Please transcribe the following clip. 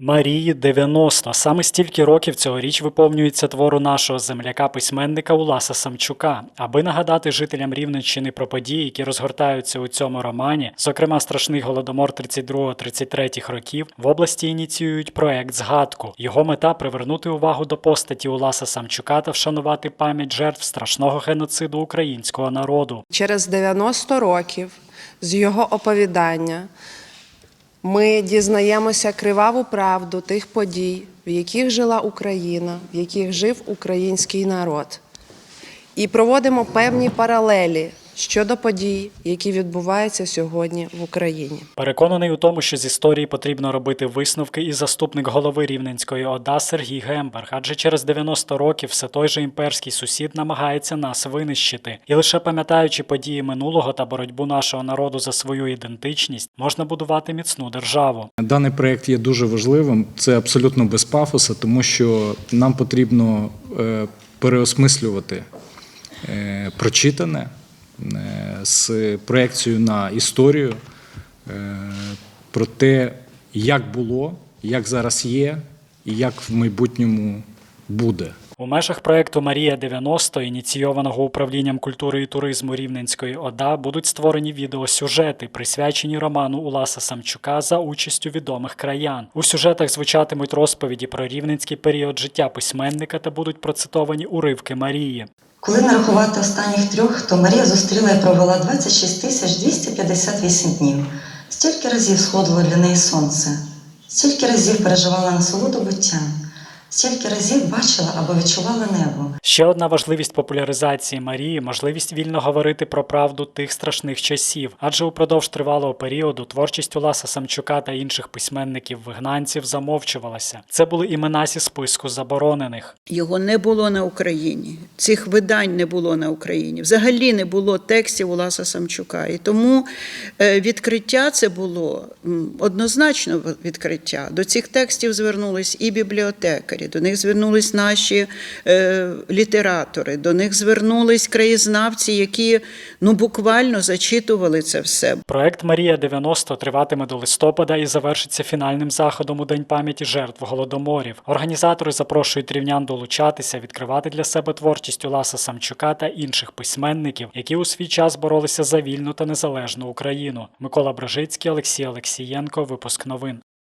Марії 90. Саме стільки років цьогоріч виповнюється твору нашого земляка-письменника Уласа Самчука. Аби нагадати жителям Рівненщини про події, які розгортаються у цьому романі, зокрема страшний голодомор 32-33 років, в області ініціюють проект Згадку. Його мета привернути увагу до постаті Уласа Самчука та вшанувати пам'ять жертв страшного геноциду українського народу. Через 90 років з його оповідання ми дізнаємося криваву правду тих подій, в яких жила Україна, в яких жив український народ. І проводимо певні паралелі щодо подій, які відбуваються сьогодні в Україні. Переконаний у тому, що з історії потрібно робити висновки і заступник голови Рівненської ОДА Сергій Гемберг, адже через 90 років все той же імперський сусід намагається нас винищити. І лише пам'ятаючи події минулого та боротьбу нашого народу за свою ідентичність, можна будувати міцну державу. Даний проєкт є дуже важливим. Це абсолютно без пафоса, тому що нам потрібно е, переосмислювати е, прочитане з проекцією на історію е, про те, як було, як зараз є і як в майбутньому буде. У межах проекту Марія 90, ініційованого управлінням культури і туризму Рівненської ОДА, будуть створені відеосюжети, присвячені роману Уласа Самчука за участю відомих краян. У сюжетах звучатимуть розповіді про рівненський період життя письменника та будуть процитовані уривки Марії. Коли нарахувати останніх трьох, то Марія зустріла і провела 26 тисяч 258 днів. Стільки разів сходило для неї сонце, стільки разів переживала насолоду буття, стільки разів бачила або відчувала небо. Ще одна важливість популяризації Марії можливість вільно говорити про правду тих страшних часів, адже упродовж тривалого періоду творчість Уласа Самчука та інших письменників-вигнанців замовчувалася. Це були імена зі списку заборонених. Його не було на Україні. Цих видань не було на Україні. Взагалі не було текстів Уласа Самчука. І тому е, відкриття це було однозначно відкриття. До цих текстів звернулись і бібліотекарі, до них звернулись наші е, літератори, до них звернулись краєзнавці, які ну буквально зачитували це все. Проект Марія 90 триватиме до листопада і завершиться фінальним заходом у День пам'яті жертв голодоморів. Організатори запрошують рівнян долучатися, відкривати для себе творчість Уласа Самчука та інших письменників, які у свій час боролися за вільну та незалежну Україну. Микола Брожицький, Олексій Олексієнко. Випуск новин.